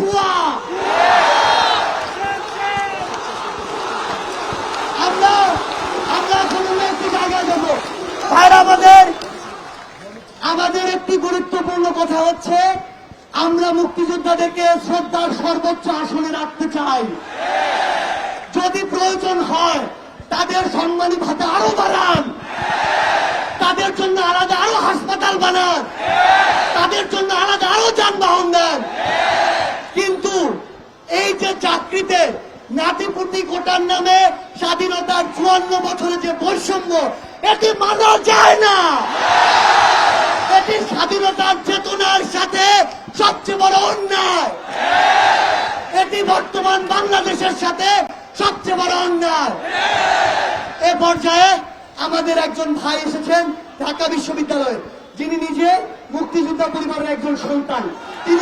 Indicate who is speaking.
Speaker 1: ভুয়া আমরা ভাইরা, আমাদের আমাদের একটি গুরুত্বপূর্ণ কথা হচ্ছে, আমরা মুক্তিযোদ্ধাদেরকে শ্রদ্ধার সর্বোচ্চ আসনে রাখতে চাই। যদি প্রয়োজন হয়, তাদের সম্মানী ভাতা আরও বাড়ান। তাদের জন্য আলাদা আরও হাসপাতাল বানান। তাদের জন্য আলাদা আরও যানবাহন দেন কিন্তু এই যে চাকরিতে নাতিপুতি কোটার নামে স্বাধীনতার চুয়ান্ন বছরে যে বৈষম্য, এটি মানা যায় না। এটি স্বাধীনতার চেতনার সাথে সবচেয়ে বড় অন্যায়। এটি বর্তমান বাংলাদেশের সাথে সবচেয়ে বড় অন্যায়। এ পর্যায়ে আমাদের একজন ভাই এসেছেন ঢাকা বিশ্ববিদ্যালয়ে। যিনি নিজে মুক্তিযোদ্ধা পরিবারের একজন সন্তান। তিনি